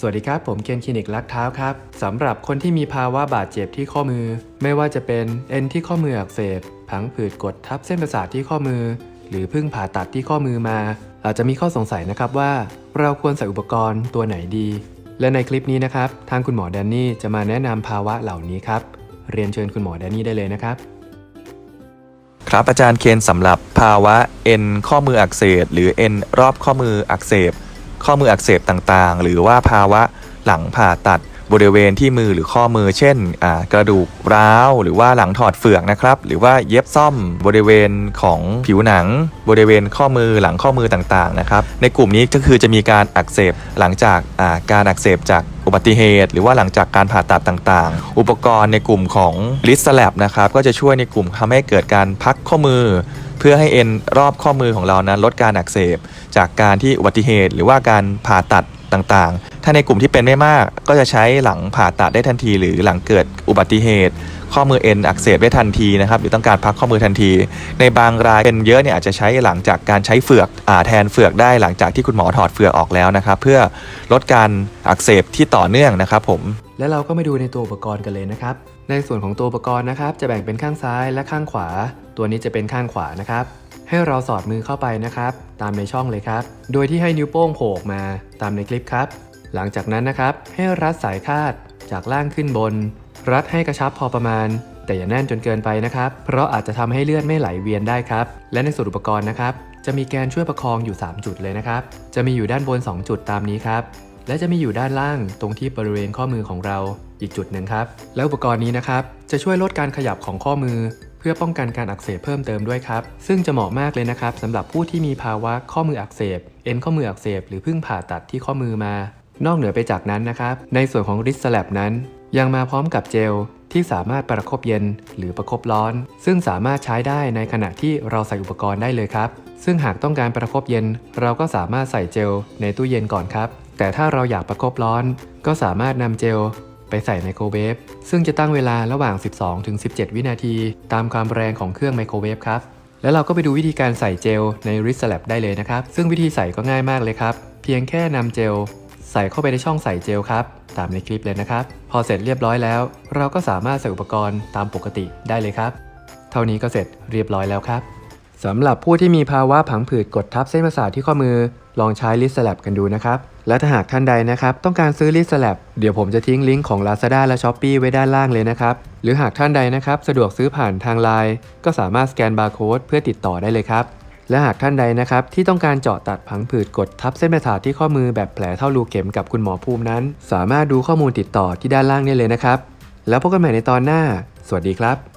สวัสดีครับ ผมเคนคลินิกลักเท้าครับสำหรับคนที่มีภาวะบาดเจ็บที่ข้อมือ ไม่ว่าจะเป็นเอ็นที่ข้อมืออักเสบผังผืดกดทับเส้นประสาทที่ข้อมือ หรือเพิ่งผ่าตัดที่ข้อมือมา อาจจะมีข้อสงสัยนะครับว่า เราควรใส่อุปกรณ์ตัวไหนดี และในคลิปนี้นะครับ ทางคุณหมอแดนนี่จะมาแนะนำภาวะเหล่านี้ครับเรียนเชิญคุณหมอแดนนี่ได้เลยนะครับครับอาจารย์เคนสำหรับภาวะเอ็นข้อมืออักเสบหรือเอ็นรอบข้อมืออักเสบ ข้อมืออักเสบต่างๆ หรือว่าภาวะหลังผ่าตัด บริเวณที่มือหรือข้อมือ เช่นกระดูกร้าว หรือว่าหลังถอดเฟือกนะครับหรือว่าเย็บซ่อมบริเวณของผิวหนัง บริเวณข้อมือหลังข้อมือต่างๆนะครับในกลุ่มนี้ก็คือจะมีการอักเสบหลังจากาการอักเสบจากอุบัติเหตุ หรือว่าหลังจากการผ่าตัดต่างๆ อุปกรณ์ในกลุ่มของลิสแลบนะครับก็จะช่วยในกลุ่มทำให้เกิดการพักข้อมือ เพื่อให้เอ็นรอบข้อมือของเรานั้นลดการอักเสบ จากการที่อุบัติเหตุ หรือว่าการผ่าตัดต่างๆ ถ้าในกลุ่มที่เป็นไม่มาก ก็จะใช้หลังผ่าตัดได้ทันที หรือหลังเกิดอุบัติเหตุ ข้อมือเอ็นอักเสบได้ทันทีนะครับหรือต้องการพักข้อมือทันที ในบางรายเป็นเยอะเนี่ยอาจจะใช้หลังจากการใช้เฟือกอแทนเฟือกได้หลังจากที่คุณหมอถอดเฟือกออกแล้วนะครับ เพื่อลดการอักเสบที่ต่อเนื่องนะครับผมและเราก็มาดูในตัวอุปกรณ์กันเลยนะครับ ในส่วนของตัวอุปกรณ์นะครับ จะแบ่งเป็นข้างซ้ายและข้างขวา ตัวนี้จะเป็นข้างขวานะครับ ให้เราสอดมือเข้าไปนะครับ ตามในช่องเลยครับ โดยที่ให้นิ้วโป้งโผล่ออกมาตามในคลิปครับ หลังจากนั้นนะครับ ให้รัดสายคาดจากล่างขึ้นบน รัดให้กระชับพอประมาณ แต่อย่าแน่นจนเกินไปนะครับ เพราะอาจจะทำให้เลือดไม่ไหลเวียนได้ครับ และในส่วนอุปกรณ์นะครับ จะมีแกนช่วยประคองอยู่ 3 จุดเลยนะครับ จะมีอยู่ด้านบน 2 จุดตามนี้ครับ และจะมีอยู่ด้านล่างตรงที่บริเวณข้อมือของเราอีกจุดหนึ่งครับ แล้วอุปกรณ์นี้นะครับ จะช่วยลดการขยับของข้อมือ เพื่อป้องกันการอักเสบเพิ่มเติมด้วยครับ ซึ่งจะเหมาะมากเลยนะครับสำหรับผู้ที่มีภาวะข้อมืออักเสบ เอ็นข้อมืออักเสบหรือเพิ่งผ่าตัดที่ข้อมือมา นอกเหนือไปจากนั้นนะครับ ในส่วนของริสแลบนั้น ยังมาพร้อมกับเจลที่สามารถประคบเย็นหรือประคบร้อน ซึ่งสามารถใช้ได้ในขณะที่เราใส่อุปกรณ์ได้เลยครับ ซึ่งหากต้องการประคบเย็น เราก็สามารถใส่เจลในตู้เย็นก่อนครับ แต่ถ้าเราอยากประคบร้อน ก็สามารถนำเจลไปใส่ไมโครเวฟซึ่งจะตั้งเวลาระหว่าง 12ถึง17 วินาที ตามความแรงของเครื่องไมโครเวฟครับแล้วเราก็ไปดูวิธีการใส่เจลใน r i s l a b ได้เลยนะครับ ซึ่งวิธีใส่ก็ง่ายมากเลยครับ เพียงแค่นำเจล ใส่เข้าไปในช่องใส่เจลครับ ตามในคลิปเลยนะครับ พอเสร็จเรียบร้อยแล้ว เราก็สามารถใส่อุปกรณ์ตามปกติได้เลยครับ เท่านี้ก็เสร็จเรียบร้อยแล้วครับสำหรับผู้ที่มีภาวะผังผืดกดทับเส้นประสาทที่ข้อมือ ลองใช้ลิสแลบกันดูนะครับ และถ้าหากท่านใดนะครับ ต้องการซื้อลิสแลบเดี๋ยวผมจะทิ้งลิงก์ของ Lazada และ s h อ p e e ไว้ด้านล่างเลยนะครับ หรือหากท่านใดนะครับ สะดวกซื้อผ่านทางไลน์ก็สามารถสแกนบาร์โค้ดเพื่อติดต่อได้เลยครับ และหากท่านใดนะครับที่ต้องการเจาะตัดผังผืดกดทับเส้นประสาทที่ข้อมือแบบแผลเท่ารูเข็มกับคุณหมอภูมินั้น สามารถดูข้อมูลติดต่อที่ด้านล่างได้เลยนะครับ แล้วพบกันใหม่ในตอนหน้า สวัสดีครับ